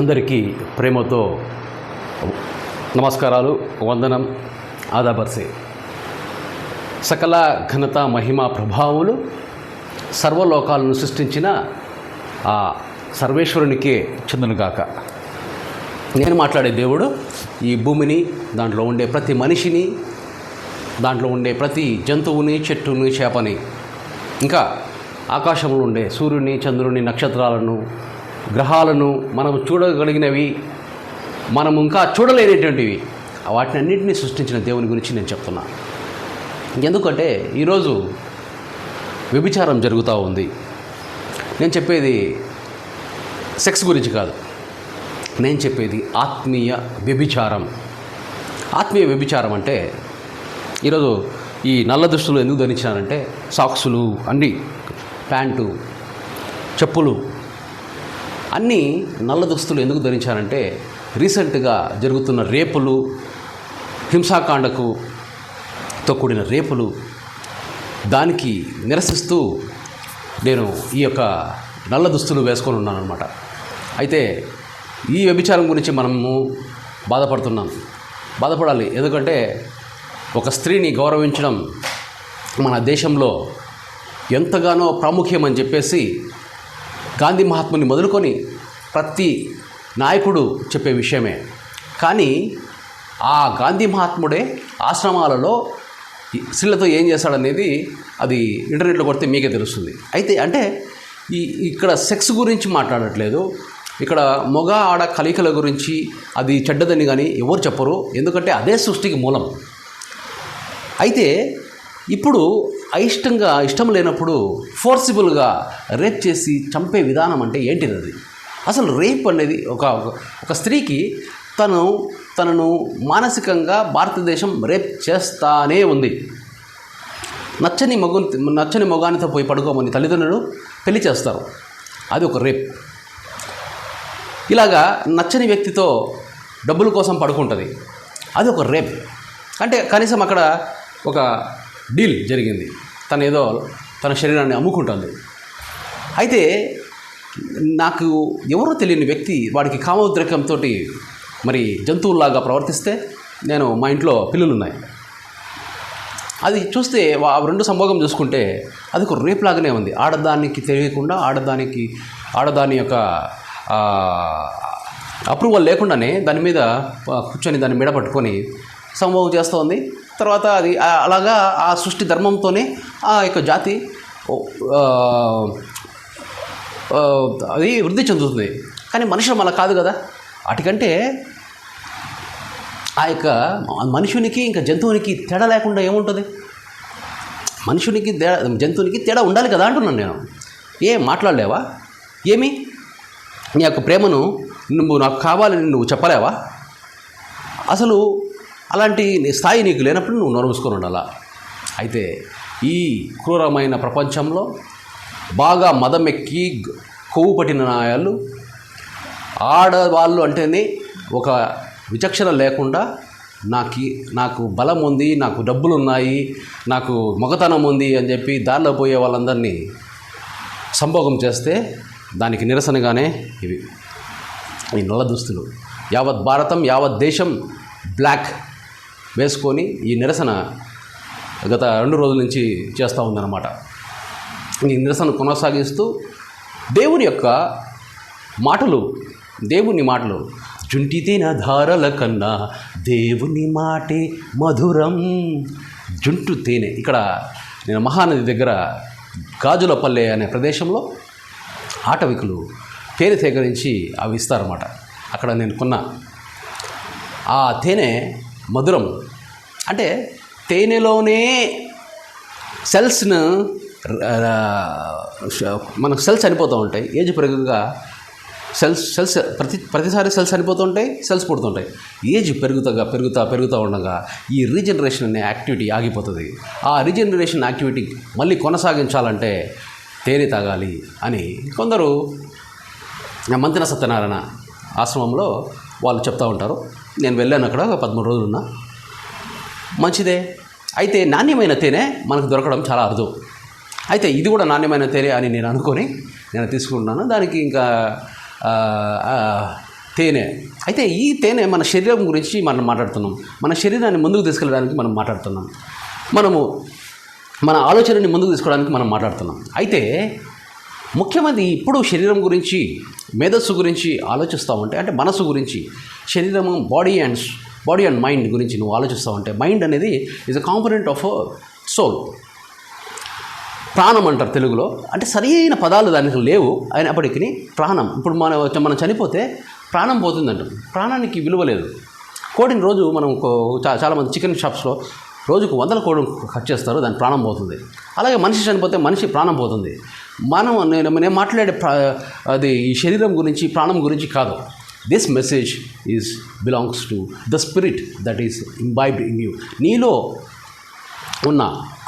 అందరికీ ప్రేమతో నమస్కారాలు వందనం ఆదాబర్సే సకల ఘనత మహిమ ప్రభావములు సర్వలోకాలను సృష్టించిన ఆ సర్వేశ్వరునికే చెందునుగాక. నేను మాట్లాడే దేవుడు ఈ భూమిని దాంట్లో ఉండే ప్రతి మనిషిని దాంట్లో ఉండే ప్రతి జంతువుని చెట్టుని చేపని ఇంకా ఆకాశంలో ఉండే సూర్యుని చంద్రుని నక్షత్రాలను గ్రహాలను మనం చూడగలిగినవి మనం ఇంకా చూడలేనటువంటివి. వాటిని అన్నింటినీ సృష్టించిన దేవుని గురించి నేను చెప్తున్నా. ఎందుకంటే ఈరోజు వ్యభిచారం జరుగుతూ ఉంది. నేను చెప్పేది సెక్స్ గురించి కాదు. నేను చెప్పేది ఆత్మీయ వ్యభిచారం. ఆత్మీయ వ్యభిచారం అంటే ఈరోజు ఈ నల్ల దుస్తులు ఎందుకు ధరించినారంటే సాక్సులు అన్నీ ప్యాంటు చెప్పులు అన్నీ నల్ల దుస్తులు ఎందుకు ధరించారంటే రీసెంట్గా జరుగుతున్న రేపులు హింసాకాండకు తో కూడిన రేపులు. దానికి నిరసిస్తూ నేను ఈ యొక్క నల్ల దుస్తులు వేసుకొని ఉన్నాను అనమాట అయితే ఈ వ్యభిచారం గురించి మనము బాధపడుతున్నాం. బాధపడాలి. ఎందుకంటే ఒక స్త్రీని గౌరవించడం మన దేశంలో ఎంతగానో ప్రాముఖ్యం అని చెప్పేసి గాంధీ మహాత్ముని మొదలుకొని ప్రతి నాయకుడు చెప్పే విషయమే. కానీ ఆ గాంధీ మహాత్ముడే ఆశ్రమాలలో ఈ స్త్రీలతో ఏం చేస్తాడనేది అది ఇంటర్నెట్లో కొడితే మీకే తెలుస్తుంది. అయితే అంటే ఈ ఇక్కడ సెక్స్ గురించి మాట్లాడట్లేదు. ఇక్కడ మొగ ఆడ కలికల గురించి అది చెడ్డదని కానీ ఎవరు చెప్పరు. ఎందుకంటే అదే సృష్టికి మూలం. అయితే ఇప్పుడు అయిష్టంగా ఇష్టం లేనప్పుడు ఫోర్సిబుల్గా రేప్ చేసి చంపే విధానం అంటే ఏంటిది అది అసలు రేప్ అనేది ఒక ఒక స్త్రీకి తను తనను మానసికంగా భారతదేశం రేప్ చేస్తానే ఉంది. నచ్చని మగు నచ్చని మొగానితో పోయి పడుకోమని తల్లిదండ్రులు పెళ్ళి చేస్తారు. అది ఒక రేప్ ఇలాగా నచ్చని వ్యక్తితో డబ్బుల కోసం పడుకుంటుంది. అది ఒక రేప్ అంటే కనీసం అక్కడ ఒక డీల్ జరిగింది. తను ఏదో తన శరీరాన్ని అమ్ముకుంటుంది. అయితే నాకు ఎవరో తెలియని వ్యక్తి వాడికి కామోద్రేకంతో మరి జంతువుల్లాగా ప్రవర్తిస్తే నేను మా ఇంట్లో పిల్లులు ఉన్నాయి అది చూస్తే ఆ రెండు సంభోగం చూసుకుంటే అది ఒక రేప్ లాగానే ఉంది. ఆడదానికి తెలియకుండా ఆడదానికి ఆడదాని యొక్క అప్రూవల్ లేకుండానే దాని మీద కూర్చొని దాన్ని మెడ పట్టుకొని సంభోగం చేస్తోంది. తర్వాత అది అలాగా ఆ సృష్టి ధర్మంతోనే ఆ యొక్క జాతి అది వృద్ధి చెందుతుంది. కానీ మనుషులు అలా కాదు కదా. అటుకంటే ఆ యొక్క మనుషునికి ఇంకా జంతువునికి తేడా లేకుండా ఏముంటుంది? మనుషునికి తేడా జంతువునికి తేడా ఉండాలి కదా అంటున్నాను నేను. ఏ మాట్లాడలేవా? ఏమి? నీ యొక్క ప్రేమను నువ్వు నాకు కావాలని నువ్వు చెప్పలేవా? అసలు అలాంటి నీ స్థాయి నీకు లేనప్పుడు నువ్వు నోరు ఉండాలా? అయితే ఈ క్రూరమైన ప్రపంచంలో బాగా మదమెక్కి కొవ్వు పట్టిన నాయాలు ఆడవాళ్ళు అంటేనే ఒక విచక్షణ లేకుండా నాకు నాకు బలం ఉంది నాకు డబ్బులు ఉన్నాయి నాకు మగతనం ఉంది అని చెప్పి దారిలో పోయే వాళ్ళందరినీ సంభోగం చేస్తే దానికి నిరసనగానే ఇవి. ఈ నల్ల దుస్తులు. యావత్ భారతం యావత్ దేశం బ్లాక్. వేసుకొని ఈ నిరసన గత రెండు రోజుల నుంచి చేస్తూ ఉందన్నమాట. ఈ నిరసన కొనసాగిస్తూ దేవుని యొక్క మాటలు దేవుని మాటలు జుంటితేన ధారల కన్నా దేవుని మాటే మధురం. జుంటు తేనె. ఇక్కడ నేను మహానది దగ్గర గాజులపల్లె అనే ప్రదేశంలో ఆటవికులు తేనె సేకరించి అవి ఇస్తారన్నమాట. అక్కడ నేను కొన్నా. ఆ తేనె మధురం. అంటే తేనెలోనే సెల్స్ను మనకు సెల్స్ చనిపోతూ ఉంటాయి. ఏజ్ పెరుగుగా సెల్స్ సెల్స్ ప్రతి ప్రతిసారి సెల్స్ చనిపోతూ ఉంటాయి సెల్స్ పుడుతుంటాయి ఏజ్ పెరుగుతగా పెరుగుతా పెరుగుతూ ఉండగా ఈ రీజనరేషన్ అనే యాక్టివిటీ ఆగిపోతుంది. ఆ రీజనరేషన్ యాక్టివిటీ మళ్ళీ కొనసాగించాలంటే తేనె తాగాలి అని కొందరు మంతిన సత్యనారాయణ ఆశ్రమంలో వాళ్ళు చెప్తూ ఉంటారు. నేను వెళ్ళాను అక్కడ ఒక పదమూడు రోజులు ఉన్నా. మంచిదే. అయితే నాణ్యమైన తేనె మనకు దొరకడం చాలా అరుదు. అయితే ఇది కూడా నాణ్యమైన తేనె అని నేను అనుకొని నేను తీసుకుంటున్నాను. దానికి ఇంకా తేనె. అయితే ఈ తేనె మన శరీరం గురించి మనం మాట్లాడుతున్నాం. మన శరీరాన్ని ముందుకు తీసుకెళ్ళడానికి మనం మాట్లాడుతున్నాం. మనము మన ఆలోచనని ముందుకు తీసుకోవడానికి మనం మాట్లాడుతున్నాం. అయితే ముఖ్యమైనది ఇప్పుడు శరీరం గురించి మేధస్సు గురించి ఆలోచిస్తూ ఉంటే అంటే మనసు గురించి శరీరము body and body and mind గురించి నువ్వు ఆలోచిస్తూ ఉంటే మైండ్ అనేది is a component of soul ప్రాణం అంటారు తెలుగులో. అంటే సరైన పదాలు దానికి లేవు అయినప్పటికీ ప్రాణం. ఇప్పుడు మన మనం చనిపోతే ప్రాణం పోతుందంట. ప్రాణానికి విలువ లేదు. కోటిని రోజు మనం కో- చా- చాలామంది చికెన్ షాప్స్లో రోజుకు వందల కోడి కట్ చేస్తారు దాని ప్రాణం పోతుంది. అలాగే మనిషి చనిపోతే మనిషి ప్రాణం పోతుంది. మనం నేను నేను మాట్లాడే ప్రా అది ఈ శరీరం గురించి ప్రాణం గురించి కాదు. This message is belongs to the spirit that is imbibed in you నీలో ఉన్న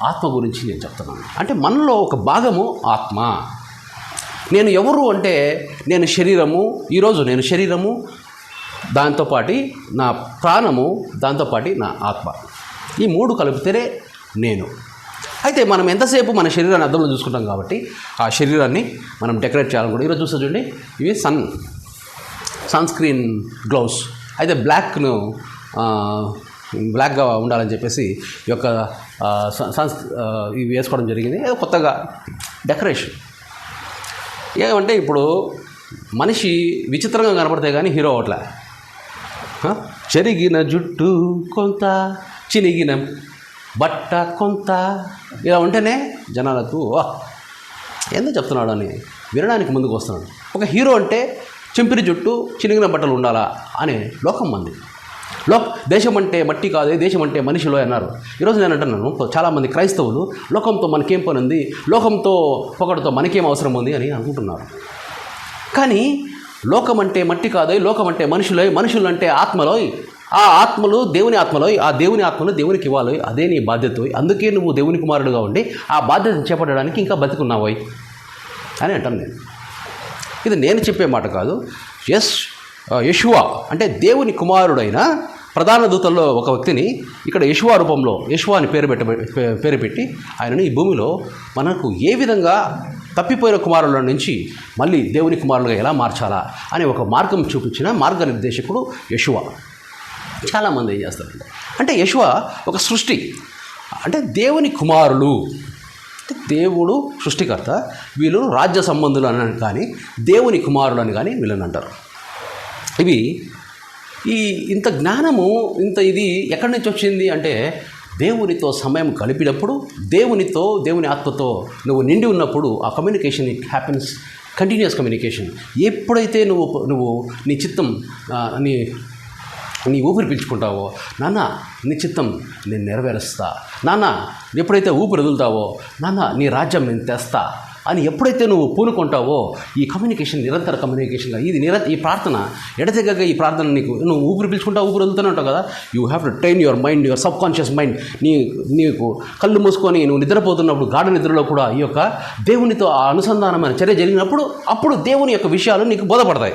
ఆత్మ గురించి నేను చెప్తున్నాను. అంటే మనలో ఒక భాగము ఆత్మ. నేను ఎవరు అంటే నేను శరీరము ఈరోజు నేను శరీరము దాంతోపాటి నా ప్రాణము దాంతోపాటి నా ఆత్మ. ఈ మూడు కలిపితేనే నేను. అయితే మనం ఎంతసేపు మన శరీరాన్ని అర్థంలో చూసుకుంటాం కాబట్టి ఆ శరీరాన్ని మనం డెకరేట్ చేయాలనుకుంటే ఈరోజు చూస్తే చూడండి ఇవి సన్ సన్ స్క్రీన్ గ్లౌస్. అయితే బ్లాక్ను బ్లాక్గా ఉండాలని చెప్పేసి ఈ యొక్క సన్స్ సన్ సన్ ఇవి వేసుకోవడం జరిగింది. ఏదో కొత్తగా డెకరేషన్. ఏమంటే ఇప్పుడు మనిషి విచిత్రంగా కనపడితే కానీ హీరో అవట్లే జరిగిన జుట్టు కొంత చినిగినం బట్ట కొంత. ఇలా ఉంటేనే జనాలకు "వా, ఎందుకు చెప్తున్నాడు అని వినడానికి ముందుకు వస్తున్నాడు. ఒక హీరో అంటే చెంపిరి జుట్టు చినిగిన బట్టలు ఉండాలా? అనే లోకం మంది. లో దేశం అంటే మట్టి కాదు దేశం అంటే మనిషిలో అన్నారు. ఈరోజు నేను అంటున్నాను చాలామంది క్రైస్తవులు లోకంతో మనకేం పని ఉంది? లోకంతో పొగడుతో మనకేం అవసరం ఉంది అని అనుకుంటున్నారు. కానీ లోకం అంటే మట్టి కాదు లోకం అంటే మనుషులై మనుషులు అంటే ఆత్మలోయ్ ఆ ఆత్మలు దేవుని ఆత్మలో ఆ దేవుని ఆత్మను దేవునికి ఇవ్వాలి అదే నీ బాధ్యత అందుకే నువ్వు దేవుని కుమారుడుగా ఉండి ఆ బాధ్యతను చేపట్టడానికి ఇంకా బతికున్నావోయ్ అని అంటాను నేను. ఇది నేను చెప్పే మాట కాదు. ఎస్ యశువా అంటే దేవుని కుమారుడైన ప్రధాన దూతల్లో ఒక వ్యక్తిని ఇక్కడ యశువా రూపంలో యశువా అని పేరు పెట్ట పేరు పెట్టి ఆయనను ఈ భూమిలో మనకు ఏ విధంగా తప్పిపోయిన కుమారుల నుంచి మళ్ళీ దేవుని కుమారులుగా ఎలా మార్చాలా అనే ఒక మార్గం చూపించిన మార్గనిర్దేశకుడు యశువా చాలామంది ఏం చేస్తారంటే అంటే యశువ ఒక సృష్టి అంటే దేవుని కుమారులు. అంటే దేవుడు సృష్టికర్త వీళ్ళు రాజ్య సంబంధులు అని కానీ దేవుని కుమారులు అని కానీ వీళ్ళని అంటారు. ఇవి ఈ ఇంత జ్ఞానము ఇంత ఇది ఎక్కడి నుంచి వచ్చింది అంటే దేవునితో సమయం గడిపినప్పుడు దేవునితో దేవుని ఆత్మతో నువ్వు నిండి ఉన్నప్పుడు ఆ communication it happens continues communication ఎప్పుడైతే నువ్వు నువ్వు నీ చిత్తం నీ నీ ఊపిరి పీల్చుకుంటావో? నాన్న నీ చిత్తం నేను నెరవేరుస్తా. నాన్న ఎప్పుడైతే ఊపిరి వదులుతావో? నాన్న నీ రాజ్యం నేను తెస్తా. అని ఎప్పుడైతే నువ్వు పూనుకుంటావో ఈ కమ్యూనికేషన్ నిరంతర కమ్యూనికేషన్గా ఇది నిర ఈ ప్రార్థన ఎడతెగక ఈ ప్రార్థన నీకు నువ్వు ఊపిరి పీల్చుకుంటా ఊపిరి వదులుతూనే ఉంటావు కదా? You have to train your mind your subconscious mind నీ నీకు కళ్ళు మూసుకొని నువ్వు నిద్రపోతున్నప్పుడు గాఢ నిద్రలో కూడా ఈ యొక్క దేవునితో ఆ అనుసంధానమైన చర్య జరిగినప్పుడు అప్పుడు దేవుని యొక్క విషయాలు నీకు బోధపడతాయి.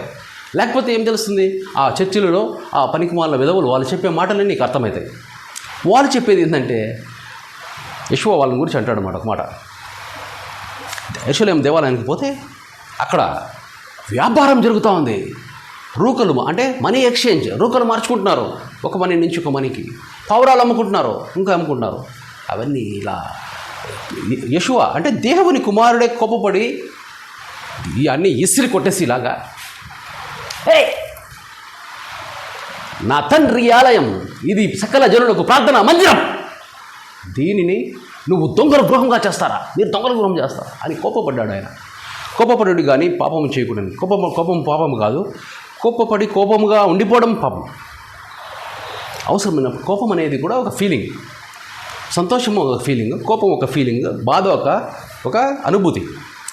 లేకపోతే ఏం తెలుస్తుంది? ఆ చర్చిలలో ఆ పనికిమాల విధవులు వాళ్ళు చెప్పే మాటలన్నీ నీకు అర్థమవుతాయి. వాళ్ళు చెప్పేది ఏంటంటే యశువ వాళ్ళని గురించి అంటాడు అన్నమాట ఒక మాట. యశులేం దేవాలయానికి పోతే అక్కడ వ్యాపారం జరుగుతూ ఉంది. రూకలు అంటే మనీ ఎక్స్చేంజ్ రూకలు మార్చుకుంటున్నారు. ఒక మనీ నుంచి ఒక మనీకి. పౌరాలు అమ్ముకుంటున్నారు ఇంకా అమ్ముకుంటున్నారు. అవన్నీ ఇలా యశువ అంటే దేవుని కుమారుడే కోపపడి ఇవన్నీ ఇసిరి కొట్టేసి ఇలాగా హే! నా తండ్రి ఆలయం ఇది సకల జనులకు ప్రార్థన మందిరం. దీనిని నువ్వు దొంగల గృహంగా చేస్తారా? మీరు దొంగల గృహం చేస్తారా? అని కోపపడ్డాడు ఆయన. కోపపడు కానీ పాపం చేయకూడదు. కోపం కోపం పాపం కాదు. కోపపడి కోపముగా ఉండిపోవడం పాపం. అవసరమైన కోపం అనేది కూడా ఒక ఫీలింగ్ సంతోషం ఒక ఫీలింగ్ కోపం ఒక ఫీలింగ్ బాధ ఒక ఒక అనుభూతి.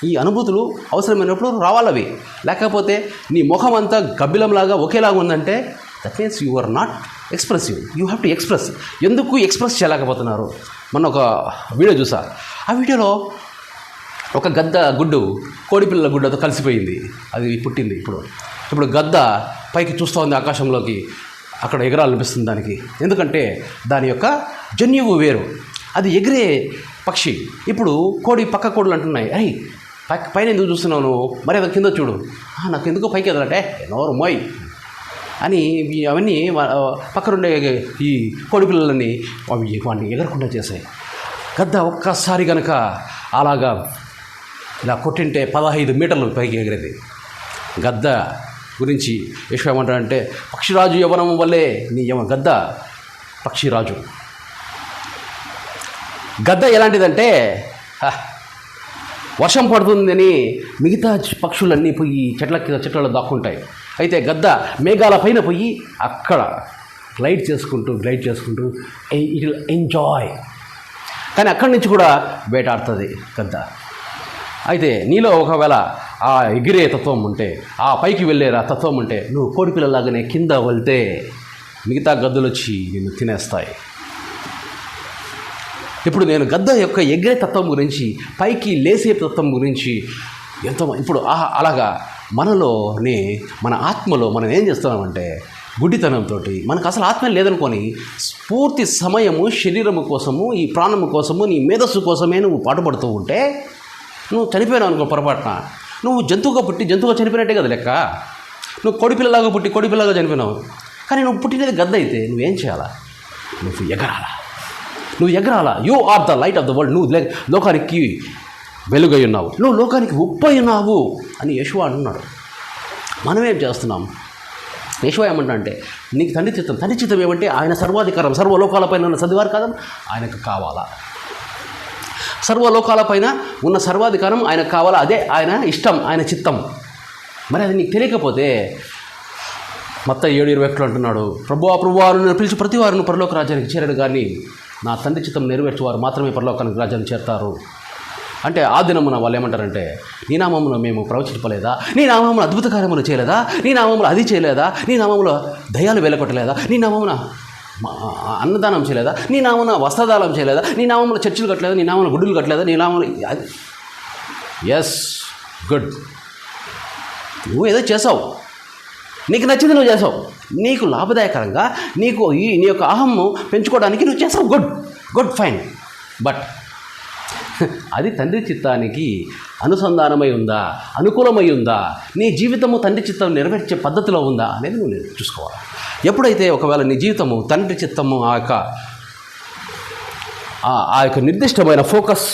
ఈ అనుభూతులు అవసరమైనప్పుడు రావాలవి. లేకపోతే నీ ముఖం అంతా గబ్బిలంలాగా ఒకేలాగా ఉందంటే that means you are not expressive you have to express ఎందుకు ఎక్స్ప్రెస్ చేయలేకపోతున్నారు? మొన్న ఒక వీడియో చూసా. ఆ వీడియోలో ఒక గద్ద గుడ్డు కోడిపిల్లల గుడ్డతో కలిసిపోయింది. అది పుట్టింది ఇప్పుడు. ఇప్పుడు గద్ద పైకి చూస్తూ ఉంది ఆకాశంలోకి. అక్కడ ఎగరాలనిపిస్తుంది దానికి. ఎందుకంటే దాని యొక్క జన్యువు వేరు. అది ఎగిరే పక్షి. ఇప్పుడు కోడి పక్క కోడులు అంటున్నాయి. అయ్యి పైన ఎందుకు చూస్తున్నావు నువ్వు? మరి అది కింద చూడు. నాకు ఎందుకో పైకి ఎదలంటే నోరు మోయ్. అని అవన్నీ పక్కనుండే ఈ కోడి పిల్లలని అవి వాడిని ఎగరకుండా చేశాయి. గద్ద ఒక్కసారి కనుక అలాగా ఇలా కొట్టింటే పదహైదు మీటర్లు పైకి ఎగిరేది. గద్ద గురించి యశ్వ ఏమంటాడంటే పక్షిరాజు యవనం వల్లే నీ యవ గద్ద పక్షిరాజు. గద్ద ఎలాంటిదంటే హ, వర్షం పడుతుందని మిగతా పక్షులన్నీ పోయి చెట్ల కింద చెట్లలో దాక్కుంటాయి. అయితే గద్ద మేఘాల పైన పోయి అక్కడ గ్లైడ్ చేసుకుంటూ గ్లైడ్ చేసుకుంటూ ఇట్ విల్ ఎంజాయ్ కానీ అక్కడి నుంచి కూడా వేటాడుతుంది గద్ద. అయితే నీలో ఒకవేళ ఆ ఎగిరే తత్వం ఉంటే ఆ పైకి వెళ్ళే తత్వం ఉంటే నువ్వు కోడిపిల్లలాగానే కింద వెళ్తే మిగతా గద్దులు వచ్చి నిన్ను తినేస్తాయి. ఇప్పుడు నేను గద్ద యొక్క ఎగిరే తత్వం గురించి పైకి లేసే తత్వం గురించి ఎంతో ఇప్పుడు అలాగా మనలోనే మన ఆత్మలో మనం ఏం చేస్తున్నామంటే గుడ్డితనంతో మనకు అసలు ఆత్మ లేదనుకొని పూర్తి సమయము శరీరము కోసము ఈ ప్రాణము కోసము నీ మేధస్సు కోసమే నువ్వు పాటుపడుతూ ఉంటే నువ్వు చనిపోయినావు అనుకో పొరపాటున. నువ్వు జంతువుగా పుట్టి జంతువుగా చనిపోయినట్టే కదా లెక్క. నువ్వు కోడిపిల్లలాగా పుట్టి కోడిపిల్లగా చనిపోయినావు. కానీ నువ్వు పుట్టినది గద్ద అయితే నువ్వేం చేయాలా? నువ్వు ఎగరాలా? నువ్వు ఎగరాల? You are the light of the world నువ్వు లోకానికి వెలుగై ఉన్నావు నువ్వు లోకానికి ఉప్పై ఉన్నావు అని యశువ అంటున్నాడు మనమేం చేస్తున్నాం? యశువ ఏమంటా అంటే నీకు తండ్రి చిత్తం తండ్రి చిత్తం ఏమంటే ఆయన సర్వాధికారం సర్వలోకాలపైన ఉన్న చదివారు కదా ఆయనకు కావాలా. సర్వలోకాలపైన ఉన్న సర్వాధికారం ఆయనకు కావాలా? అదే ఆయన ఇష్టం ఆయన చిత్తం. మరి అది నీకు తెలియకపోతే మొత్తం ఏడు ఇరవై ఒకటి అంటున్నాడు ప్రభు ఆ ప్రభు వారు పిలిచి ప్రతి వారిని పరలోక రాజ్యానికి చేరడు కానీ నా తండ్రి చిత్తం నెరవేర్చేవారు మాత్రమే పరలోకానికి రాజ్యాన్ని చేరతారు. అంటే ఆ దినమున వాళ్ళు ఏమంటారంటే నీ నామమున మేము ప్రవచింపలేదా? నీ నామమున అద్భుత కార్యములు చేయలేదా? నీ నామములో అది చేయలేదా? నీ నామములో దయాలు వెలకొట్టలేదా నీ నామమున మా- అన్నదానం చేయలేదా? నీ నామన వస్త్రదానం చేయలేదా? నీ నామమున చర్చిలు కట్టలేదా? నీ నామమున గుడ్డులు కట్టలేదా? నీ నామమున ఎస్ గుడ్ నువ్వు ఏదో చేసావు. నీకు నచ్చింది నువ్వు చేసావు. నీకు లాభదాయకరంగా నీకు ఈ నీ యొక్క అహమ్ము పెంచుకోవడానికి నువ్వు చేసావు గుడ్ గుడ్ ఫైన్ బట్ అది తండ్రి చిత్తానికి అనుసంధానమై ఉందా? అనుకూలమై ఉందా? నీ జీవితము తండ్రి చిత్తం నెరవేర్చే పద్ధతిలో ఉందా అనేది నువ్వు చూసుకోవాలి. ఎప్పుడైతే ఒకవేళ నీ జీవితము తండ్రి చిత్తము ఆ యొక్క ఆ యొక్క నిర్దిష్టమైన ఫోకస్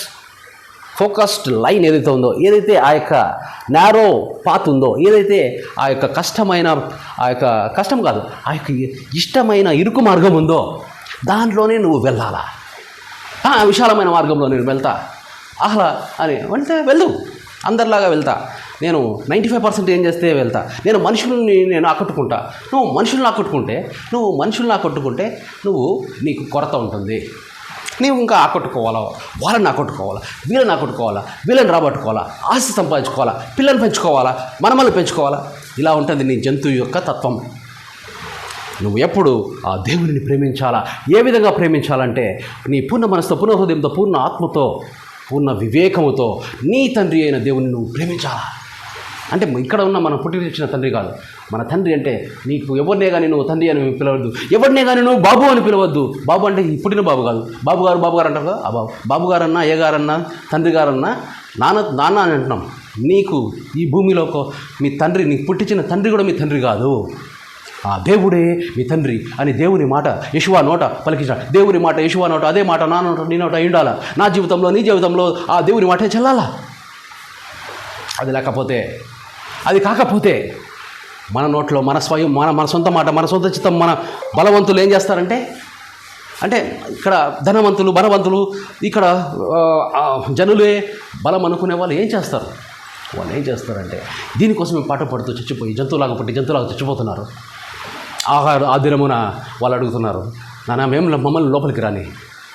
ఫోకస్డ్ లైన్ ఏదైతే ఉందో ఏదైతే ఆ యొక్క నారో పాత్ ఉందో ఏదైతే ఆ యొక్క కష్టమైన ఆ యొక్క కష్టం కాదు ఆ యొక్క ఇష్టమైన ఇరుకు మార్గం ఉందో దాంట్లోనే నువ్వు వెళ్ళాలా? విశాలమైన మార్గంలో నేను వెళ్తా. అహ్లా అని వెళ్తే వెళ్ళు. అందరిలాగా వెళ్తా. నేను నైంటీ ఫైవ్ పర్సెంట్ ఏం చేస్తే వెళ్తా. నేను మనుషుల్ని నేను ఆకట్టుకుంటా. నువ్వు మనుషుల్ని ఆకట్టుకుంటే నువ్వు మనుషుల్ని ఆకట్టుకుంటే నువ్వు నీకు కొరత ఉంటుంది. నీవు ఇంకా ఆకట్టుకోవాలా? వాళ్ళని ఆకట్టుకోవాలా? వీళ్ళని ఆకట్టుకోవాలా? వీళ్ళని రాబట్టుకోవాలా? ఆస్తి సంపాదించుకోవాలా? పిల్లల్ని పెంచుకోవాలా? మనమల్ని పెంచుకోవాలా? ఇలా ఉంటుంది నీ జంతువు యొక్క తత్వం. నువ్వు ఎప్పుడు ఆ దేవుని ప్రేమించాలా? ఏ విధంగా ప్రేమించాలంటే నీ పూర్ణ మనసుతో పూర్ణ హృదయంతో పూర్ణ ఆత్మతో పూర్ణ వివేకముతో నీ తండ్రి అయిన దేవుని నువ్వు ప్రేమించాలా? అంటే ఇక్కడ ఉన్న మనం పుట్టి ఇచ్చిన తండ్రి కాదు. మన తండ్రి అంటే నీకు ఎవరినే కానీ నువ్వు తండ్రి అని పిలవద్దు. ఎవరినే కానీ నువ్వు బాబు అని పిలవద్దు. బాబు అంటే ఈ పుట్టిన బాబు కాదు. బాబు గారు బాబు గారు అంటారు కదా? ఆ బాబు బాబు గారన్నా ఏ గారన్నా తండ్రి గారన్నా నాన్న నాన్న అని అంటున్నాం. నీకు ఈ భూమిలో ఒక మీ తండ్రి నీకు పుట్టించిన తండ్రి కూడా మీ తండ్రి కాదు. ఆ దేవుడే మీ తండ్రి అని దేవుని మాట యశువా నోట పలికించాడు. దేవుని మాట యశువా నోట అదే మాట నా నోట నీ నోట ఉండాలా? నా జీవితంలో నీ జీవితంలో ఆ దేవుని మాటే చెల్లాలా? అది లేకపోతే అది కాకపోతే మన నోట్లో మన స్వయం మన మన సొంత మాట మన సొంత చిత్తం మన బలవంతులు ఏం చేస్తారంటే అంటే ఇక్కడ ధనవంతులు బలవంతులు ఇక్కడ జనులే బలం అనుకునే వాళ్ళు ఏం చేస్తారు? వాళ్ళు ఏం చేస్తారంటే దీనికోసం పాట పడుతూ చచ్చిపోయి జంతువులాగా పుట్టి జంతువులాగా చచ్చిపోతున్నారు. ఆహార ఆ దినమున వాళ్ళు అడుగుతున్నారు నానా మేము మమ్మల్ని లోపలికి రాని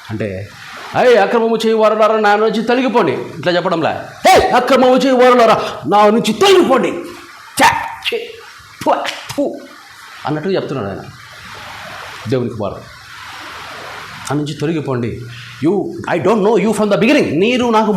అంటే అయ్యి అక్రమము చేయి వారులారా నా నుంచి తొలగిపోండి. ఇట్లా చెప్పడంలే? హే అక్రమము చేయి వారులారా నా నుంచి తొలగిపోండి. ఛే, అన్నట్టు చెప్తున్నాడు ఆయన. దేవునికి వారు ఆ నుంచి తొలగిపోండి. You I don't know you from the beginning. మీరు నాకు